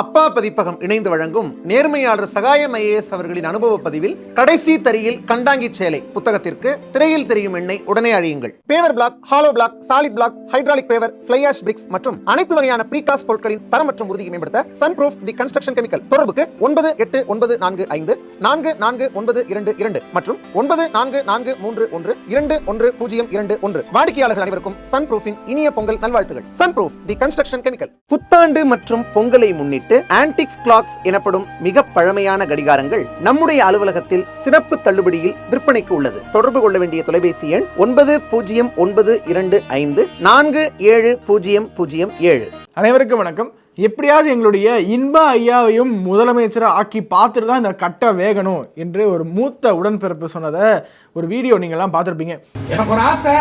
அப்பா பதிப்பகம் இணைந்து வழங்கும் நேர்மையாளர் சகாயம் ஐஏஎஸ் அவர்களின் அனுபவ பதிவில் கடைசி தரியில் கண்டாங்கி சேலை புத்தகத்திற்கு திரையில் தெரியும் எண்ணெய் உடனே அழியுங்கள். Paver block hollow block solid block hydraulic paver fly ash bricks மற்றும் அனைத்து வகையான ப்ரீகாஸ்ட் பொருட்களின் தரம் மற்றும் உறுதியை மேம்படுத்த sun proof the construction chemical தொடர்புக்கு ஒன்பது எட்டு ஒன்பது நான்கு ஐந்து நான்கு நான்கு ஒன்பது இரண்டு இரண்டு மற்றும் ஒன்பது நான்கு நான்கு மூன்று ஒன்று இரண்டு ஒன்று பூஜ்ஜியம் இரண்டு ஒன்று. வாடிக்கையாளர்கள் அனைவருக்கும் சன் ப்ரூஃபின் இனிய பொங்கல் நல்வாழ்த்துகள். Sun proof the construction chemical புத்தாண்டு மற்றும் பொங்கலை முன்னிட்டு ஆன்டிக்ஸ் கிளாக்ஸ் எனப்படும் மிக பழமையான கடிகாரங்கள் நம்முடைய அலுவலகத்தில் சிறப்பு தள்ளுபடியில் விற்பனைக்கு உள்ளது. தொடர்பு கொள்ள வேண்டிய தொலைபேசி எண் ஒன்பது பூஜ்ஜியம் ஒன்பது இரண்டு ஐந்து நான்கு ஏழு பூஜ்ஜியம் பூஜ்ஜியம் ஏழு. அனைவருக்கும் வணக்கம். எப்படியாவது எங்களுடைய இன்ப ஐயாவையும் முதலமைச்சராக ஆக்கி பார்த்துட்டு தான் இந்த கட்டை வேகணும் என்று ஒரு மூத்த உடன்பிறப்பு சொன்னதை ஒரு வீடியோ நீங்கள்லாம் பார்த்துருப்பீங்க. எனக்கு ஒரு ஆசை.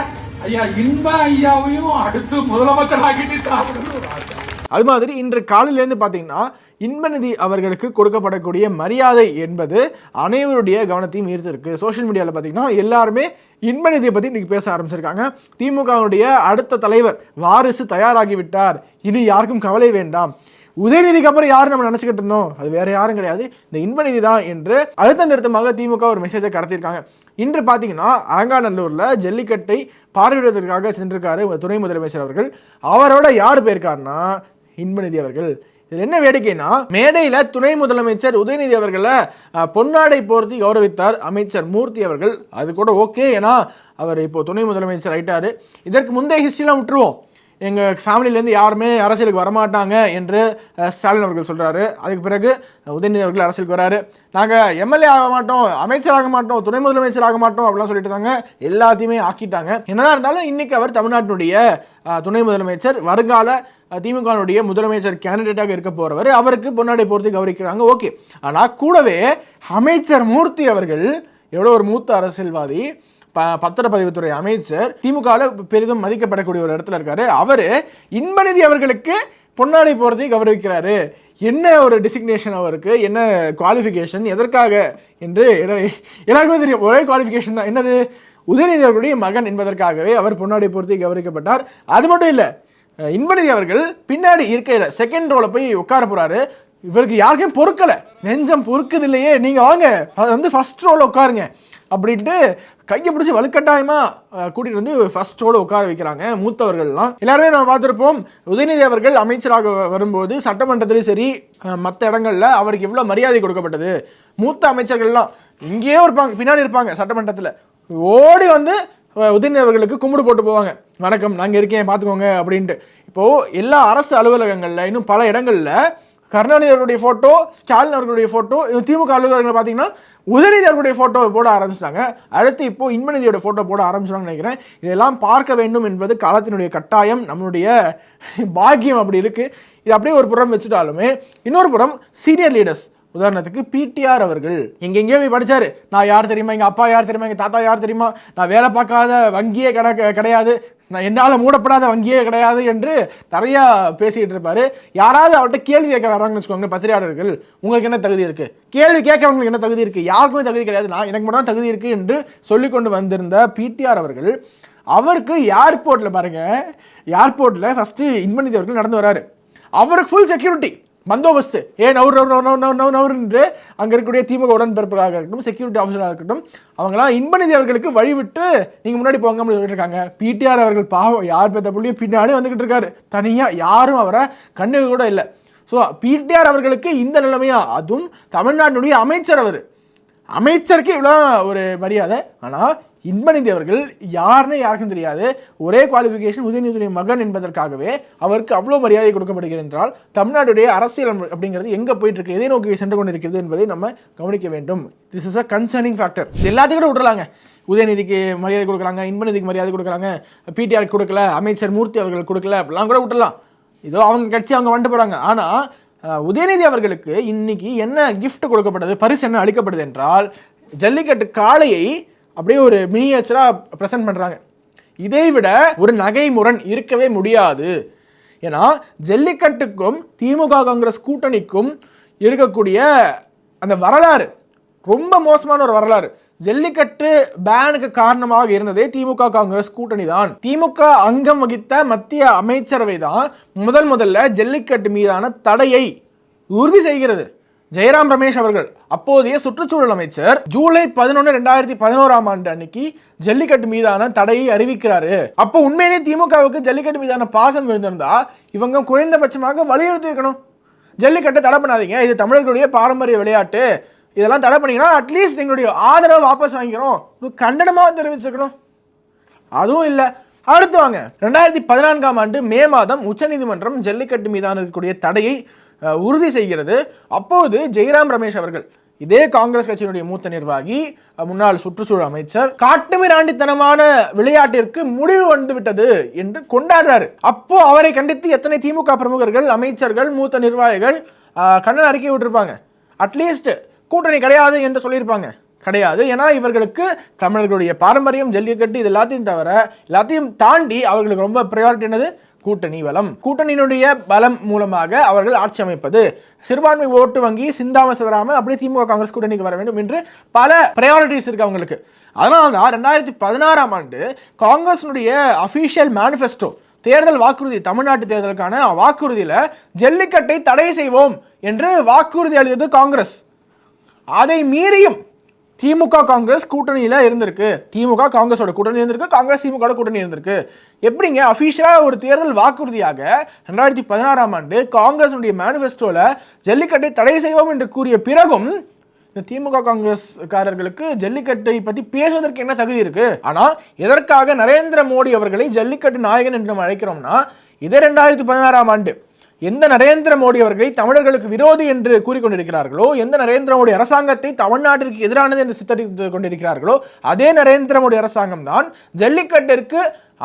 ஐயா இன்ப ஐயாவையும் அடுத்து முதலமைச்சர் ஆக்கிட்டு ஆசை அது மாதிரி இன்று காலையிலேருந்து பார்த்தீங்கன்னா இன்பநிதி அவர்களுக்கு கொடுக்கப்படக்கூடிய மரியாதை என்பது அனைவருடைய கவனத்தையும் ஈர்த்திருக்கு. சோஷியல் மீடியாவில் பார்த்தீங்கன்னா எல்லாருமே இன்பநிதியை பற்றி இன்றைக்கி பேச ஆரம்பிச்சிருக்காங்க. திமுகவுடைய அடுத்த தலைவர் வாரிசு தயாராகிவிட்டார். இனி யாருக்கும் கவலை வேண்டாம். உதயநிதிக்கு அப்புறம் யாரும் நம்ம நினச்சிக்கிட்டு இருந்தோம்? அது வேற யாரும் கிடையாது. இந்த இன்பநிதி தான் என்று அழுத்தம் திருத்தமாக திமுக ஒரு மெசேஜை கடத்தியிருக்காங்க. இன்று பார்த்தீங்கன்னா அரங்காநல்லூரில் ஜல்லிக்கட்டை பார்வையிடுவதற்காக சென்றிருக்காரு துணை முதலமைச்சர் அவர்கள். அவரோட யார் போயிருக்காருன்னா இன்பநிதி அவர்கள். இதில் என்ன வேடிக்கைனா மேடையில் துணை முதலமைச்சர் உதயநிதி அவர்களை பொன்னாடை போர்த்தி கௌரவித்தார் அமைச்சர் மூர்த்தி அவர்கள். அது கூட ஓகே ஏன்னா அவர் இப்போ துணை முதலமைச்சர் ஆயிட்டாரு. இதற்கு முந்தைய ஹிஸ்ட்ரிலாம் விட்டுருவோம். எங்கள் ஃபேமிலியிலேருந்து யாருமே அரசியலுக்கு வரமாட்டாங்க என்று ஸ்டாலின் அவர்கள் சொல்கிறாரு அதுக்கு பிறகு உதயநிதி அவர்கள் அரசியலுக்கு வராரு. நாங்கள் எம்எல்ஏ ஆக மாட்டோம் அமைச்சராக மாட்டோம் துணை முதலமைச்சர் ஆக மாட்டோம் அப்படிலாம் சொல்லிட்டு இருந்தாங்க எல்லாத்தையுமே ஆக்கிட்டாங்க. என்னதான் இருந்தாலும் இன்னைக்கு அவர் தமிழ்நாட்டினுடைய துணை முதலமைச்சர் வருங்கால திமுகனுடைய முதலமைச்சர் கேண்டிடேட்டாக இருக்க போகிறவர் அவருக்கு பொன்னாடை போர்த்தி கௌரவிக்கிறாங்க ஓகே. ஆனால் கூடவே அமைச்சர் மூர்த்தி அவர்கள் எவ்வளோ ஒரு மூத்த அரசியல்வாதி பத்திரப்பதிவுத்துறை அமைச்சர் திமுகவில் பெரிதும் மதிக்கப்படக்கூடிய ஒரு இடத்துல இருக்காரு. அவர் இன்பநிதி அவர்களுக்கு பொன்னாடை போகிறதை கௌரவிக்கிறாரு. என்ன ஒரு டிசிக்னேஷன் அவருக்கு? என்ன குவாலிஃபிகேஷன் எதற்காக என்று எல்லாருக்குமே தெரியும். ஒரே குவாலிஃபிகேஷன் தான். என்னது? உதயநிதி அவர்களுடைய மகன் என்பதற்காகவே அவர் பொன்னாடை போர்த்தி கௌரவிக்கப்பட்டார். அது மட்டும் இல்லை இன்பநிதி அவர்கள் பின்னாடி இருக்கையில் செகண்ட் ரோவில் போய் உட்கார போகிறாரு இவருக்கு யாருக்கும் பொறுக்கலை. நெஞ்சம் பொறுக்குது இல்லையே. நீங்கள் வாங்க. அது வந்து ஃபர்ஸ்ட் ரோல உட்காருங்க. அப்படின்ட்டு கையை பிடிச்சி வலுக்கட்டாயமாக கூட்டிகிட்டு வந்து ஃபஸ்ட்டோடு உட்கார வைக்கிறாங்க. மூத்தவர்கள்லாம். எல்லாருமே நம்ம பார்த்துருப்போம். உதயநிதி அவர்கள் அமைச்சராக வரும்போது சட்டமன்றத்திலையும் சரி மற்ற இடங்களில் அவருக்கு எவ்வளோ மரியாதை கொடுக்கப்பட்டது? மூத்த அமைச்சர்கள்லாம் இங்கேயே இருப்பாங்க பின்னாடி இருப்பாங்க சட்டமன்றத்தில். ஓடி வந்து உதயநிதி அவர்களுக்கு கும்பிடு போட்டு போவாங்க. வணக்கம் நாங்கள் இருக்கேன் பார்த்துக்கோங்க அப்படின்ட்டு. இப்போது எல்லா அரசு அலுவலகங்களில் இன்னும் பல இடங்களில் கருணாநிதி அவர்களுடைய ஃபோட்டோ ஸ்டாலின் அவர்களுடைய ஃபோட்டோ திமுக அலுவலகங்கள் பார்த்தீங்கன்னா உதயநிதி ஃபோட்டோவை போட ஆரம்பிச்சிட்டாங்க. அடுத்து இப்போ இன்பநிதியோட ஃபோட்டோ போட ஆரம்பிச்சிட்டாங்கன்னு நினைக்கிறேன். இதெல்லாம் பார்க்க வேண்டும் என்பது காலத்தினுடைய கட்டாயம் நம்மளுடைய பாக்கியம் அப்படி இருக்குது இது அப்படியே ஒரு புறம் வச்சுட்டாலுமே இன்னொரு புறம் சீனியர் லீடர்ஸ் உதாரணத்துக்கு பிடிஆர் அவர்கள். எங்கெங்கேயோ போய் படித்தார் நான் யார் தெரியுமா? எங்கள் அப்பா யார் தெரியுமா? எங்கள் தாத்தா யார் தெரியுமா? நான் வேலை பார்க்காத வங்கியே கிட கிடையாது. நான் என்னால் மூடப்படாத வங்கியே கிடையாது என்று நிறையா பேசிக்கிட்டு இருப்பார். யாராவது அவர்கிட்ட கேள்வி கேட்க வராங்கன்னு வச்சுக்கோங்க பத்திரிகையாளர்கள் உங்களுக்கு என்ன தகுதி இருக்குது கேள்வி கேட்கறவங்களுக்கு என்ன தகுதி இருக்குது யாருக்குமே தகுதி கிடையாது. நான் எனக்கு மட்டும் தான் தகுதி இருக்குது என்று சொல்லிக்கொண்டு வந்திருந்த பிடிஆர் அவர்கள் அவருக்கு ஏர்போர்ட்டில் பாருங்கள் ஏர்போர்ட்டில் ஃபஸ்ட்டு இன்மநிதி அவர்கள் நடந்து வராரு அவருக்கு ஃபுல் செக்யூரிட்டி பந்தோபஸ்து. ஏன் நவர் நவர் நவர் நவர் நவு நவர் என்று அங்கே இருக்கக்கூடிய திமுக உடன்பிறப்பாக இருக்கட்டும் செக்யூரிட்டி ஆஃபீஸராக இருக்கட்டும் அவங்களாம் இன்பநிதி அவர்களுக்கு வழிவிட்டு நீங்கள் முன்னாடி போங்க அப்படின்னு சொல்லிட்டு இருக்காங்க. பிடிஆர் அவர்கள் பாவம் யார் பெற்ற புள்ளியும் பின்னாடி வந்துகிட்டு இருக்காரு. தனியாக யாரும் அவரை கண்ணுக்கு கூட இல்லை. ஸோ பிடிஆர் அவர்களுக்கு இந்த நிலைமையா? அதுவும் தமிழ்நாட்டினுடைய அமைச்சர் அவர். அமைச்சருக்கு இவ்வளோ ஒரு மரியாதை. ஆனால் இன்பநிதி அவர்கள் யாருன்னு யாருக்கும் தெரியாது. ஒரே குவாலிஃபிகேஷன் உதயநிதியுடைய மகன் என்பதற்காகவே அவருக்கு அவ்வளோ மரியாதை கொடுக்கப்படுகிறது என்றால் தமிழ்நாடுடைய அரசியல் அப்படிங்கிறது எங்கே போயிட்டு இருக்கு எதை நோக்கி சென்று கொண்டிருக்கிறது என்பதை நம்ம கவனிக்க வேண்டும். This is a concerning factor எல்லாத்தையும் கூட விட்டுறலாங்க. உதயநிதிக்கு மரியாதை கொடுக்குறாங்க இன்பநிதிக்கு மரியாதை கொடுக்குறாங்க பிடிஆர் கொடுக்கல அமைச்சர் மூர்த்தி அவர்கள் கொடுக்கல அப்படிலாம் கூட விட்டுலாம் ஏதோ அவங்க கட்சி அவங்க வந்துட்டு போகிறாங்க ஆனால் உதயநிதி அவர்களுக்கு இன்னைக்கு என்ன கிஃப்ட் கொடுக்கப்பட்டது பரிசு என்ன அளிக்கப்படுது என்றால் ஜல்லிக்கட்டு காளையை அப்படியே ஒரு மினியேச்சராக ப்ரெசென்ட் பண்ணுறாங்க இதை விட ஒரு நகை முரண் இருக்கவே முடியாது. ஏன்னா ஜல்லிக்கட்டுக்கும் திமுக காங்கிரஸ் கூட்டணிக்கும் இருக்கக்கூடிய அந்த வரலாறு ரொம்ப மோசமான ஒரு வரலாறு. ஜல்லிக்கட்டு பேனுக்கு காரணமாக இருந்ததே திமுக காங்கிரஸ் கூட்டணி தான் திமுக அங்கம் வகித்த மத்திய அமைச்சரவை தான் முதல் முதல்ல ஜல்லிக்கட்டு மீதான தடையை உறுதி செய்கிறது. ஜெயராம் ரமேஷ் அவர்கள் அப்போதைய சுற்றுச்சூழல் அமைச்சர் ஜூலை பதினொன்று ரெண்டாயிரத்தி பதினோராம் ஆண்டு அன்னைக்கு ஜல்லிக்கட்டு மீதான தடையை அறிவிக்கிறாரு. அப்போ உண்மையிலே திமுகவுக்கு ஜல்லிக்கட்டு மீதான பாசம் இருந்திருந்தா இவங்க குறைந்தபட்சமாக வலியுறுத்தி இருக்கணும் ஜல்லிக்கட்டை தடை பண்ணாதீங்க. இது தமிழர்களுடைய பாரம்பரிய விளையாட்டு. இதெல்லாம் தடை பண்ணிங்கன்னா அட்லீஸ்ட் எங்களுடைய ஆதரவை வாபஸ் வாங்கிக்கிறோம். கண்டனமாக தெரிவிச்சுக்கணும் அதுவும் இல்லை. அடுத்து வாங்க. ரெண்டாயிரத்தி பதினான்காம் ஆண்டு மே மாதம் உச்சநீதிமன்றம் ஜல்லிக்கட்டு மீதான இருக்கக்கூடிய தடையை உறுதி செய்கிறது. அப்போது ஜெய்ராம் ரமேஷ் அவர்கள் இதே காங்கிரஸ் கட்சியினுடைய மூத்த நிர்வாகி முன்னாள் சுற்றுச்சூழல் அமைச்சர் காட்டுமிராண்டித்தனமான விளையாட்டிற்கு முடிவு வந்து விட்டது என்று கொண்டாடுறாரு. அப்போ அவரை கண்டித்து எத்தனை திமுக பிரமுகர்கள் அமைச்சர்கள் மூத்த நிர்வாகிகள் கண்ணன் அறிக்கை விட்டுருப்பாங்க. அட்லீஸ்ட் கூட்டணி கிடையாது என்று சொல்லியிருப்பாங்க. கிடையாது. ஏன்னா இவர்களுக்கு தமிழர்களுடைய பாரம்பரியம் ஜல்லிக்கட்டு இது எல்லாத்தையும் தவிர எல்லாத்தையும் தாண்டி அவர்களுக்கு ரொம்ப ப்ரையாரிட்டி என்னது? கூட்டணி பலம் கூட்டணியினுடைய பலம் மூலமாக அவர்கள் ஆட்சி அமைப்பது. சிறுபான்மை ஓட்டு வங்கி சிந்தாம சிதறாம அப்படியே திமுக காங்கிரஸ் கூட்டணிக்கு வர வேண்டும் என்று பல ப்ரையாரிட்டிஸ் இருக்கு அவங்களுக்கு. அதனால தான் ரெண்டாயிரத்தி பதினாறாம் ஆண்டு காங்கிரஸினுடைய அஃபீஷியல் மேனிஃபெஸ்டோ தேர்தல் வாக்குறுதி தமிழ்நாட்டு தேர்தலுக்கான வாக்குறுதியில் ஜல்லிக்கட்டை தடை செய்வோம் என்று வாக்குறுதி அளித்தது காங்கிரஸ். அதை மீறியும் திமுக காங்கிரஸ் கூட்டணியில் இருந்திருக்கு. திமுக காங்கிரஸோட கூட்டணி இருந்திருக்கு. காங்கிரஸ் திமுக கூட்டணி இருந்திருக்கு. எப்படிங்க? அஃபீஷியலாக ஒரு தேர்தல் வாக்குறுதியாக ரெண்டாயிரத்தி பதினாறாம் ஆண்டு காங்கிரஸுடைய மேனிஃபெஸ்டோவில் ஜல்லிக்கட்டை தடை செய்வோம் என்று கூறிய பிறகும் இந்த திமுக காங்கிரஸ்காரர்களுக்கு ஜல்லிக்கட்டை பற்றி பேசுவதற்கு என்ன தகுதி இருக்கு? ஆனால் எதற்காக நரேந்திர மோடி அவர்களை ஜல்லிக்கட்டு நாயகன் என்று நம்ம அழைக்கிறோம்னா இதே ரெண்டாயிரத்தி பதினாறாம் ஆண்டு. எந்த நரேந்திர மோடி அவர்களை தமிழர்களுக்கு விரோதி என்று கூறிக்கொண்டிருக்கிறார்களோ எந்த நரேந்திர மோடி அரசாங்கத்தை தமிழ்நாட்டிற்கு எதிரானது என்று சித்தரித்து கொண்டிருக்கிறார்களோ அதே நரேந்திர மோடி அரசாங்கம் தான் ஜல்லிக்கட்டிற்கு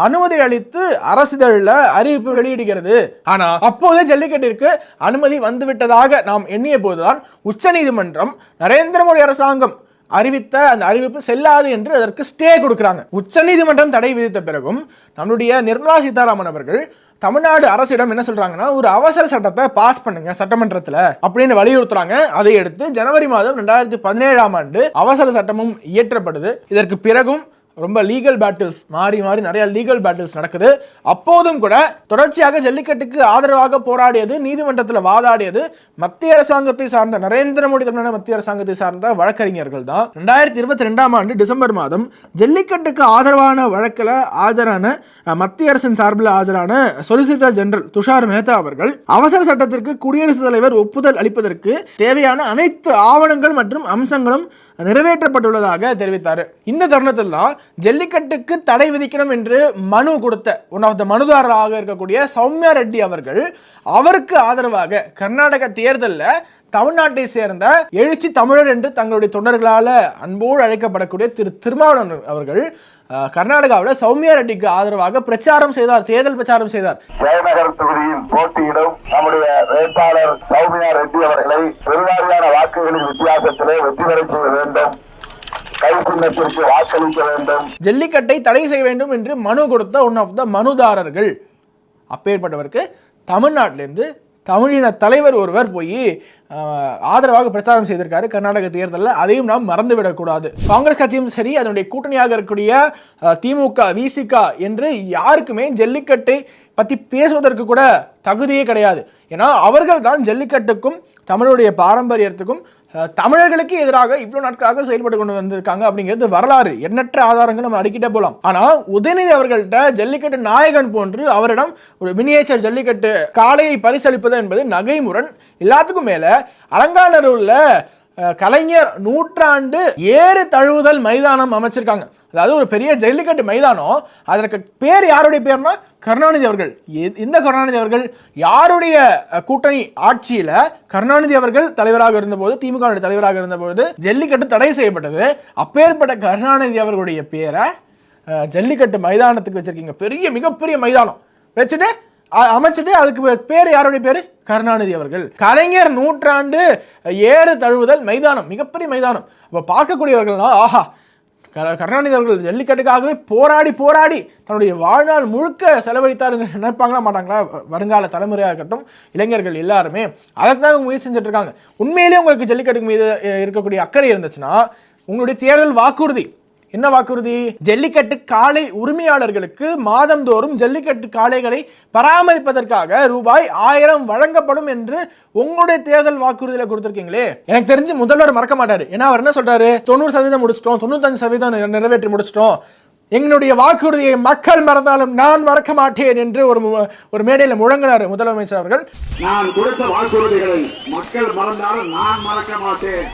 அனுமதி அளித்து அரசிதழில் அறிவிப்பு வெளியிடுகிறது. ஆனா அப்போதே ஜல்லிக்கட்டிற்கு அனுமதி வந்துவிட்டதாக நாம் எண்ணிய போதுதான் உச்சநீதிமன்றம் நரேந்திர மோடி அரசாங்கம் அறிவித்த அந்த அறிவிப்பு செல்லாது என்று அதற்கு ஸ்டே கொடுக்குறாங்க. உச்சநீதிமன்றம் தடை விதித்த பிறகும் நம்முடைய நிர்மலா சீதாராமன் அவர்கள் தமிழ்நாடு அரசிடம் என்ன சொல்றாங்கன்னா ஒரு அவசர சட்டத்தை பாஸ் பண்ணுங்க சட்டமன்றத்துல அப்படின்னு வலியுறுத்துறாங்க. அதை எடுத்து ஜனவரி மாதம் ரெண்டாயிரத்தி பதினேழாம் ஆண்டு அவசர சட்டமும் இயற்றப்படுது. இதற்கு பிறகும் ரொம்ப லீகல் பேட்டில்ஸ் மாறி மாறி நிறைய லீகல் பேட்டில்ஸ் நடக்குது. அப்போதும் கூட தொடர்ச்சியாக ஜல்லிக்கட்டுக்கு ஆதரவாக போராடியது நீதிமன்றத்தில் வாதாடியது மத்திய அரசாங்கத்தை சார்ந்த நரேந்திர மோடி தமிழ்நாடு மத்திய அரசாங்கத்தை சார்ந்த வழக்கறிஞர்கள் தான். ரெண்டாயிரத்தி இருபத்தி ரெண்டாம் ஆண்டு டிசம்பர் மாதம் ஜல்லிக்கட்டுக்கு ஆதரவான வழக்கில் ஆஜரான மத்திய அரசின் சார்பில் ஆஜரான சொலிசிட்டர் ஜெனரல் துஷார் மேத்தா அவர்கள் அவசர சட்டத்திற்கு குடியரசுத் தலைவர் ஒப்புதல் அளிப்பதற்கு தேவையான அனைத்து ஆவணங்கள் மற்றும் அம்சங்களும் நிறைவேற்றப்பட்டுள்ளதாக தெரிவித்தார். இந்த தருணத்தில் தான் ஜல்லிக்கட்டுக்கு தடை விதிக்கணும் என்று மனு கொடுத்த ஒன் ஆஃப் த மனுதாரராக இருக்கக்கூடிய சௌமியா ரெட்டி அவர்கள் அவருக்கு ஆதரவாக கர்நாடக தேர்தலில் தமிழ்நாட்டை சேர்ந்த எழுச்சி தமிழர் என்று தங்களுடைய தொண்டர்களால் அன்போடு அழைக்கப்படக்கூடிய திரு திருமாவளவன் அவர்கள் கர்நாடகாவில் சௌமியா ரெட்டிக்கு ஆதரவாக பிரச்சாரம் செய்தார் தேர்தல் பிரச்சாரம் செய்தார். ஜெயநகர் தொகுதியில் போட்டியிடும் நம்முடைய வேட்பாளர் சௌமியா ரெட்டி அவர்களை பெருவாரியான வாக்குகளின் வித்தியாசத்திலே வெற்றி பெற செய்ய வேண்டும். கை சின்னத்திற்கு வாக்களிக்க வேண்டும். ஜல்லிக்கட்டை தடை செய்ய வேண்டும் என்று மனு கொடுத்த ஒன் ஆஃப் த மனுதாரர்கள். அப்பேற்பட்டவருக்கு தமிழ்நாட்டிலேருந்து தமிழின தலைவர் ஒருவர் போய் ஆதரவாக பிரச்சாரம் செய்திருக்காரு கர்நாடக தேர்தலில். அதையும் நாம் மறந்துவிடக்கூடாது. காங்கிரஸ் கட்சியும் சரி அதனுடைய கூட்டணியாக இருக்கக்கூடிய திமுக விசிக என்று யாருக்குமே ஜல்லிக்கட்டை பற்றி பேசுவதற்கு கூட தகுதியே கிடையாது. ஏன்னா அவர்கள் தான் ஜல்லிக்கட்டுக்கும் தமிழுடைய பாரம்பரியத்துக்கும் தமிழர்களுக்கு எதிராக இவ்வளவு நாட்களாக செயல்பட்டு கொண்டு வந்திருக்காங்க அப்படிங்கிறது வரலாறு. எண்ணற்ற ஆதாரங்கள் நம்ம அடிக்கிட்டே போலாம். ஆனா உதயநிதி அவர்கள்ட்ட ஜல்லிக்கட்டு நாயகன் போன்று அவரிடம் ஒரு மினியேச்சர் ஜல்லிக்கட்டு காளையை பரிசளிப்பது என்பது நகைமுரண். எல்லாத்துக்கும் மேல அலங்காநல்லூர்ல கலைஞர் நூற்றாண்டு ஏறு தழுவுதல் மைதானம் அமைச்சிருக்காங்க. அதாவது ஒரு பெரிய ஜல்லிக்கட்டு மைதானம். அதற்கு பேர் யாருடைய பேர்னா கருணாநிதி அவர்கள். எ- இந்த கருணாநிதி அவர்கள் யாருடைய கூட்டணி ஆட்சியில கருணாநிதி அவர்கள் தலைவராக இருந்தபோது திமுக தலைவராக இருந்தபோது ஜல்லிக்கட்டு தடை செய்யப்பட்டது. அப்பேற்பட்ட கருணாநிதி அவர்களுடைய பேரை ஜல்லிக்கட்டு மைதானத்துக்கு வச்சிருக்கீங்க. பெரிய மிகப்பெரிய மைதானம். வச்சுட்டு அமைச்சிட்டு அதுக்கு பேர் யாருடைய பேர்? கருணாநிதி அவர்கள். கலைஞர் நூற்றாண்டு ஏறு தழுவுதல் மைதானம் மிகப்பெரிய மைதானம். அப்போ பார்க்கக்கூடியவர்கள்னா ஆஹா கருணாநிதி அவர்கள் ஜல்லிக்கட்டுக்காகவே போராடி போராடி தன்னுடைய வாழ்நாள் முழுக்க செலவழித்தார் நினைப்பாங்களா மாட்டாங்களா? வருங்கால தலைமுறையாக இருக்கட்டும் இளைஞர்கள் எல்லாருமே. அதற்காக தான் முயற்சி செஞ்சுட்டு இருக்காங்க உண்மையிலேயே உங்களுக்கு ஜல்லிக்கட்டுக்கு மீது இருக்கக்கூடிய அக்கறை இருந்துச்சுன்னா உங்களுடைய தேர்தல் வாக்குறுதி என்ன வாக்குறுதி? ஜல்லிக்கட்டு காளை உரிமையாளர்களுக்கு மாதந்தோறும் ஜல்லிக்கட்டு காளைகளை பராமரிப்பதற்காக ரூபாய் ஆயிரம் வழங்கப்படும் என்று உங்களுடைய தேர்தல் வாக்குறுதியில கொடுத்திருக்கீங்களே. எனக்கு தெரிஞ்சு முதல்வர் மறக்க மாட்டாரு. ஏன்னா அவர் என்ன சொல்றாரு? தொண்ணூறு சதவீதம் முடிச்சிட்டோம். தொண்ணூத்தஞ்சு சதவீதம் நிறைவேற்றி முடிச்சிட்டோம். எங்களுடைய வாக்குறுதியை மக்கள் மறந்தாலும் நான் மறக்க மாட்டேன் என்று ஒரு ஒரு மேடையில் முழங்கினார் முதலமைச்சர் அவர்கள். நான் கொடுத்த வாக்குறுதிகளை மக்கள் மறந்தாலும் நான் மறக்க மாட்டேன்.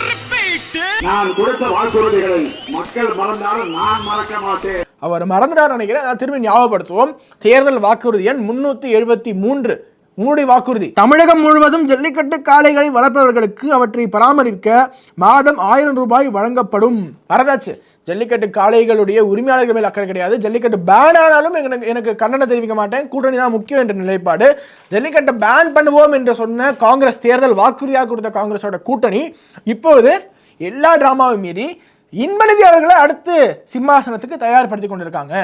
நான் கொடுத்த வாக்குறுதிகளை மக்கள் மறந்தாலும் நான் மறக்க மாட்டேன். அவர் மறந்துட்டார் நினைக்கிறேன். நான் திரும்பி ஞாபகப்படுத்துவோம். தேர்தல் வாக்குறுதி எண் முன்னூத்தி எழுபத்தி மூன்று. உங்களுடைய வாக்குறுதி. தமிழகம் முழுவதும் ஜல்லிக்கட்டு காளைகளை வளர்ப்பவர்களுக்கு அவற்றை பராமரிக்க மாதம் ஆயிரம் ரூபாய் வழங்கப்படும். வரதாச்சு. ஜல்லிக்கட்டு காளைகளுடைய உரிமையாளர்கள் மேல் அக்கறை கிடையாது. ஜல்லிக்கட்டு பேன் ஆனாலும் எனக்கு எனக்கு கண்டனம் தெரிவிக்க மாட்டேன். கூட்டணி தான் முக்கியம் என்ற நிலைப்பாடு. ஜல்லிக்கட்டை பேன் பண்ணுவோம் என்று சொன்ன காங்கிரஸ் தேர்தல் வாக்குறுதியாக கொடுத்த காங்கிரஸோட கூட்டணி இப்போது எல்லா டிராமாவும் மீறி இன்பநிதி அவர்களை அடுத்து சிம்மாசனத்துக்கு தயார்படுத்தி கொண்டிருக்காங்க.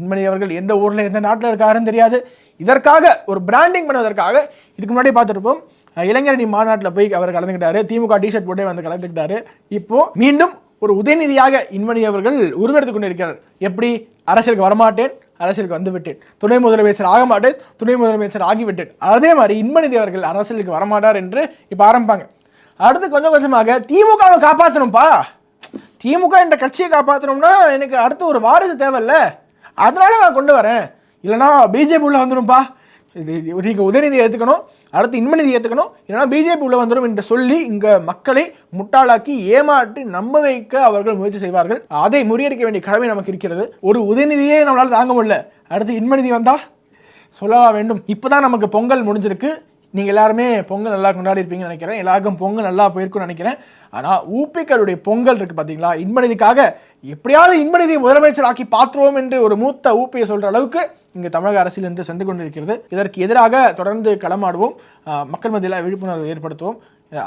இன்பநிதி அவர்கள் எந்த ஊர்ல எந்த நாட்டில் இருக்காருன்னு தெரியாது. இதற்காக ஒரு பிராண்டிங் பண்ணுவதற்காக இதுக்கு முன்னாடி பார்த்துருப்போம் இளைஞரணி மாநாட்டில் போய் அவர் கலந்துக்கிட்டாரு திமுக டிஷர்ட் போட்டே வந்து கலந்துக்கிட்டாரு. இப்போது மீண்டும் ஒரு உதயநிதியாக இன்மணி அவர்கள் உருவெடுத்து கொண்டிருக்கிறார். எப்படி? அரசியலுக்கு வரமாட்டேன் அரசியலுக்கு வந்து விட்டேன் துணை முதலமைச்சர் ஆக மாட்டேன் துணை முதலமைச்சர் ஆகிவிட்டேன். அதே மாதிரி இன்பநிதி அவர்கள் அரசியலுக்கு வரமாட்டார் என்று இப்போ ஆரம்பிப்பாங்க. அடுத்து கொஞ்சம் கொஞ்சமாக திமுகவை காப்பாற்றணும்ப்பா திமுக என்ற கட்சியை காப்பாற்றணும்னா எனக்கு அடுத்து ஒரு வாரிசு தேவையில்ல. அதனால நான் கொண்டு வரேன். இல்லைனா பிஜேபி உள்ளே வந்துடும்பா இது நீங்கள் உதயநிதி ஏற்றுக்கணும் அடுத்து இன்மநிதி ஏற்றுக்கணும் இல்லைனா பிஜேபி உள்ள வந்துடும் என்று சொல்லி இங்கே மக்களை முட்டாளாக்கி ஏமாற்றி நம்ப வைக்க அவர்கள் முயற்சி செய்வார்கள். அதை முறியடிக்க வேண்டிய கடமை நமக்கு இருக்கிறது. ஒரு உதயநிதியே நம்மளால் தாங்க முடியல. அடுத்து இன்மநிதி வந்தால் சொல்லவா வேண்டும். இப்போ தான் நமக்கு பொங்கல் முடிஞ்சிருக்கு. நீங்கள் எல்லாருமே பொங்கல் நல்லா கொண்டாடி இருப்பீங்கன்னு நினைக்கிறேன். எல்லாருக்கும் பொங்கல் நல்லா போயிருக்கும்னு நினைக்கிறேன். ஆனால் ஊப்பிக்களுடைய பொங்கல் இருக்குது பார்த்தீங்களா இன்பநிதிக்காக எப்படியாவது இன்பநிதியை முதலமைச்சர் ஆக்கி பாத்துருவோம் என்று ஒரு மூத்த ஊப்பியை சொல்கிற அளவுக்கு இங்கே தமிழக அரசியல் என்று சென்று கொண்டிருக்கிறது. இதற்கு எதிராக தொடர்ந்து களமாடுவோம். மக்கள் மத்தியில் விழிப்புணர்வு ஏற்படுத்துவோம்.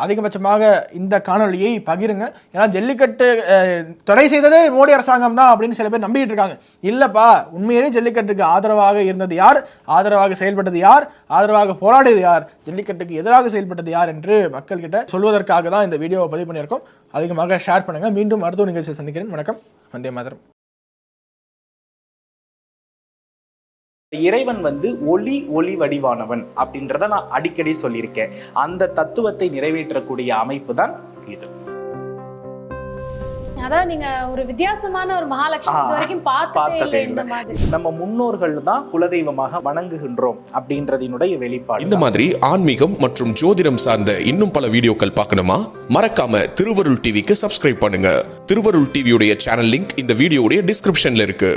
அதிகபட்சமாக இந்த காணொளியை பகிருங்க. ஏன்னா ஜல்லிக்கட்டு தடை செய்ததே மோடி அரசாங்கம் தான் அப்படின்னு சில பேர் நம்பிட்டு இருக்காங்க. இல்லப்பா உண்மையிலேயே ஜல்லிக்கட்டுக்கு ஆதரவாக இருந்தது யார்? ஆதரவாக செயல்பட்டது யார்? ஆதரவாக போராடியது யார்? ஜல்லிக்கட்டுக்கு எதிராக செயல்பட்டது யார் என்று மக்கள்கிட்ட சொல்வதற்காக தான் இந்த வீடியோவை பதிவு பண்ணியிருக்கோம். அதிகமாக ஷேர் பண்ணுங்க. மீண்டும் மருத்துவ நிகழ்ச்சியை சந்திக்கிறேன். வணக்கம். வந்தே மாதரம். இறைவன் வந்து ஒளி ஒளி வடிவானவன் அப்படின்றத நான் அடிக்கடி சொல்லியிருக்கேன். அந்த தத்துவத்தை நிறைவேற்றக்கூடிய அமைப்பு தான் இது. அதான் நீங்க ஒரு வித்தியாசமான ஒரு மகாலட்சுமி பார்த்ததே நம்ம முன்னோர்கள் தான் குலதெய்வமாக வணங்குகின்றோம் அப்படின்றதினுடைய வெளிப்பாடு இந்த மாதிரி ஆன்மீகம் மற்றும் ஜோதிடம் சார்ந்த இன்னும் பல வீடியோக்கள் பார்க்கணுமா? மறக்காம திருவருள் டிவிக்கு சப்ஸ்கிரைப் பண்ணுங்க. திருவருள் டிவியுடைய சேனல் லிங்க் இந்த வீடியோடைய டிஸ்கிரிப்ஷன்ல இருக்கு.